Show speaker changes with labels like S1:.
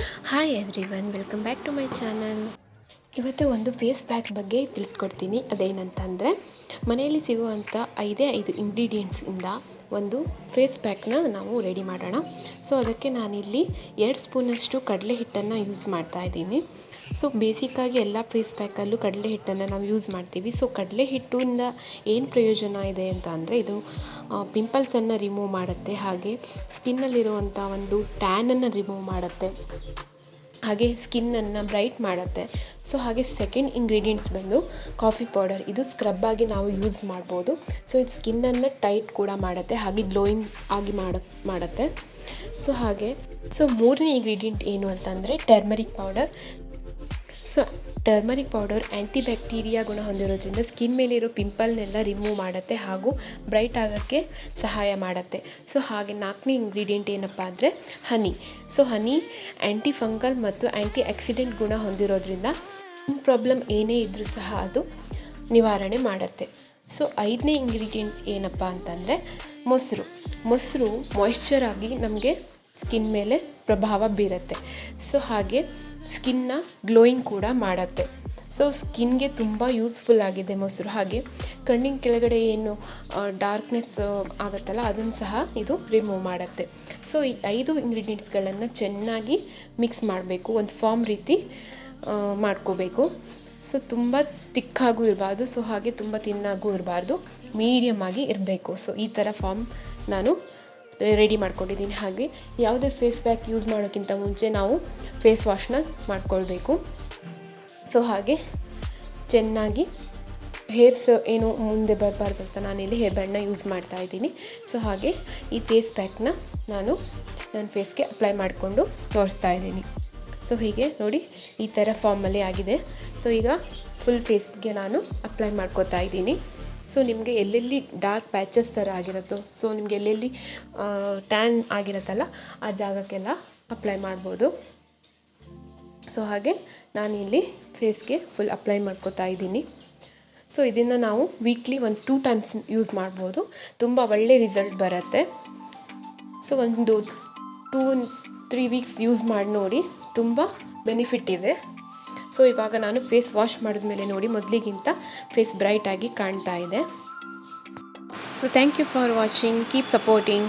S1: Hi everyone welcome back to my channel ಇವತ್ತು ಒಂದು face pack ಬಗ್ಗೆ ತಿಳಿಸ್ಕೊಡ್ತೀನಿ. ಅದೇನಂತಂದರೆ, ಮನೆಯಲ್ಲಿ ಸಿಗುವಂಥ ಐದೇ ಐದು ಇಂಗ್ರೀಡಿಯೆಂಟ್ಸಿಂದ ಒಂದು ಫೇಸ್ ಪ್ಯಾಕ್ನ ನಾವು ರೆಡಿ ಮಾಡೋಣ. ಸೊ ಅದಕ್ಕೆ ನಾನಿಲ್ಲಿ ಎರಡು ಸ್ಪೂನಷ್ಟು ಕಡಲೆ ಹಿಟ್ಟನ್ನು ಯೂಸ್ ಮಾಡ್ತಾ ಇದ್ದೀನಿ. ಸೊ ಬೇಸಿಕ್ಕಾಗಿ ಎಲ್ಲ ಫೇಸ್ ಪ್ಯಾಕಲ್ಲೂ ಕಡಲೆ ಹಿಟ್ಟನ್ನು ನಾವು ಯೂಸ್ ಮಾಡ್ತೀವಿ. ಸೊ ಕಡಲೆ ಹಿಟ್ಟಿಂದ ಏನು ಪ್ರಯೋಜನ ಇದೆ ಅಂತ ಅಂದರೆ ಇದು ಪಿಂಪಲ್ಸನ್ನು ರಿಮೂವ್ ಮಾಡುತ್ತೆ. ಹಾಗೆ ಸ್ಕಿನ್ನಲ್ಲಿರುವಂಥ ಒಂದು ಟ್ಯಾನನ್ನು ರಿಮೂವ್ ಮಾಡುತ್ತೆ. ಹಾಗೆ ಸ್ಕಿನ್ನನ್ನು ಬ್ರೈಟ್ ಮಾಡುತ್ತೆ. ಸೊ ಹಾಗೆ ಸೆಕೆಂಡ್ ಇಂಗ್ರೀಡಿಯೆಂಟ್ಸ್ ಬಂದು ಕಾಫಿ ಪೌಡರ್ ಇದು ಸ್ಕ್ರಬ್ ಆಗಿ ನಾವು ಯೂಸ್ ಮಾಡ್ಬೋದು. ಸೊ ಇದು ಸ್ಕಿನ್ನನ್ನು ಟೈಟ್ ಕೂಡ ಮಾಡುತ್ತೆ. ಹಾಗೆ ಗ್ಲೋಯಿಂಗ್ ಆಗಿ ಮಾಡ, ಮಾಡುತ್ತೆ. ಸೊ ಹಾಗೆ ಸೊ ಮೂರನೇ ಇಂಗ್ರೀಡಿಯೆಂಟ್ ಏನು ಅಂತಂದರೆ turmeric powder so, turmeric powder anti bacteria ಗುಣ ಹೊಂದಿರೋದ್ರಿಂದ ಸ್ಕಿನ್ ಮೇಲಿರೋ ಪಿಂಪಲ್ನೆಲ್ಲ ರಿಮೂವ್ ಮಾಡುತ್ತೆ ಹಾಗೂ ಬ್ರೈಟ್ ಆಗೋಕ್ಕೆ ಸಹಾಯ ಮಾಡುತ್ತೆ. ಸೊ ಹಾಗೆ ನಾಲ್ಕನೇ ಇಂಗ್ರೀಡಿಯೆಂಟ್ ಏನಪ್ಪ ಅಂದರೆ honey. So honey antifungal ಮತ್ತು ಆ್ಯಂಟಿ ಆಕ್ಸಿಡೆಂಟ್ ಗುಣ ಹೊಂದಿರೋದ್ರಿಂದ ಪ್ರಾಬ್ಲಮ್ ಏನೇ ಇದ್ದರೂ ಸಹ ಅದು ನಿವಾರಣೆ ಮಾಡುತ್ತೆ. ಸೊ ಐದನೇ ಇಂಗ್ರೀಡಿಯೆಂಟ್ ಏನಪ್ಪ ಅಂತಂದರೆ ಮೊಸರು. ಮೊಸರು ಮಾಯ್ಶ್ಚರ್ ಆಗಿ ನಮಗೆ ಸ್ಕಿನ್ ಮೇಲೆ ಪ್ರಭಾವ ಬೀರುತ್ತೆ. ಸೊ ಹಾಗೆ ಸ್ಕಿನ್ನ ಗ್ಲೋಯಿಂಗ್ ಕೂಡ ಮಾಡುತ್ತೆ. ಸೊ, ಸ್ಕಿನ್ಗೆ ತುಂಬ ಯೂಸ್ಫುಲ್ ಆಗಿದೆ ಮೊಸರು. ಹಾಗೆ ಕಣ್ಣಿನ ಕೆಳಗಡೆ ಏನು ಡಾರ್ಕ್ನೆಸ್ ಆಗುತ್ತಲ್ಲ, ಅದನ್ನು ಸಹ ಇದು ರಿಮೂವ್ ಮಾಡುತ್ತೆ. ಸೊ, ಈ ಐದು ಇಂಗ್ರೀಡಿಯೆಂಟ್ಸ್ಗಳನ್ನು ಚೆನ್ನಾಗಿ ಮಿಕ್ಸ್ ಮಾಡಬೇಕು, ಒಂದು ಫಾರ್ಮ್ ರೀತಿ ಮಾಡ್ಕೋಬೇಕು. ಸೊ, ತುಂಬ ತಿಕ್ಕಾಗೂ ಇರಬಾರ್ದು, ಸೊ, ಹಾಗೆ ತುಂಬ ತಿನ್ನಾಗೂ ಇರಬಾರ್ದು ಮೀಡಿಯಮ್ ಆಗಿ ಇರಬೇಕು. ಸೊ, ಈ ಥರ ಫಾರ್ಮ್ ನಾನು ರೆಡಿ ಮಾಡ್ಕೊಂಡಿದ್ದೀನಿ. ಹಾಗೆ ಯಾವುದೇ ಫೇಸ್ ಪ್ಯಾಕ್ ಯೂಸ್ ಮಾಡೋಕ್ಕಿಂತ ಮುಂಚೆ ನಾವು ಫೇಸ್ ವಾಶ್ನ ಮಾಡ್ಕೊಳ್ಬೇಕು. ಸೊ ಹಾಗೆ ಚೆನ್ನಾಗಿ ಹೇರ್ಸ್ ಏನು ಮುಂದೆ ಬರಬಾರ್ದು ಅಂತ ನಾನಿಲ್ಲಿ ಹೇರ್ ಬ್ಯಾಂಡ್ನ ಯೂಸ್ ಮಾಡ್ತಾ ಇದ್ದೀನಿ. ಸೊ ಹಾಗೆ ಈ ಫೇಸ್ ಪ್ಯಾಕ್ನ ನಾನು ನನ್ನ ಫೇಸ್ಗೆ ಅಪ್ಲೈ ಮಾಡಿಕೊಂಡು ತೋರಿಸ್ತಾ ಇದ್ದೀನಿ. ಸೊ ಹೀಗೆ ನೋಡಿ ಈ ಥರ ಫಾರ್ಮಲ್ಲಿ ಆಗಿದೆ. ಸೊ ಈಗ ಫುಲ್ ಫೇಸ್ಗೆ ನಾನು ಅಪ್ಲೈ ಮಾಡ್ಕೋತಾ ಇದ್ದೀನಿ. ಸೊ ನಿಮಗೆ ಎಲ್ಲೆಲ್ಲಿ ಡಾರ್ಕ್ ಪ್ಯಾಚಸ್ ಥರ ಆಗಿರುತ್ತೋ ಸೊ ನಿಮಗೆ ಎಲ್ಲೆಲ್ಲಿ ಟ್ಯಾನ್ ಆಗಿರುತ್ತಲ್ಲ, ಆ ಜಾಗಕ್ಕೆಲ್ಲ ಅಪ್ಲೈ ಮಾಡ್ಬೋದು. ಸೊ ಹಾಗೆ ನಾನಿಲ್ಲಿ ಫೇಸ್ಗೆ ಫುಲ್ ಅಪ್ಲೈ ಮಾಡ್ಕೋತಾ ಇದ್ದೀನಿ. ಸೊ ಇದನ್ನು ನಾವು ವೀಕ್ಲಿ ಒಂದು ಟೂ ಟೈಮ್ಸ್ ಯೂಸ್ ಮಾಡ್ಬೋದು. ತುಂಬ ಒಳ್ಳೆ ರಿಸಲ್ಟ್ ಬರುತ್ತೆ. ಸೊ ಒಂದು ಟೂ ತ್ರೀ ವೀಕ್ಸ್ ಯೂಸ್ ಮಾಡಿ ನೋಡಿ ತುಂಬ ಬೆನಿಫಿಟ್ ಇದೆ. ಸೊ ಇವಾಗ ನಾನು ಫೇಸ್ ವಾಶ್ ಮಾಡಿದ್ಮೇಲೆ ನೋಡಿ ಮೊದಲಿಗಿಂತ ಫೇಸ್ ಬ್ರೈಟಾಗಿ ಕಾಣ್ತಾ ಇದೆ. So thank you for watching keep supporting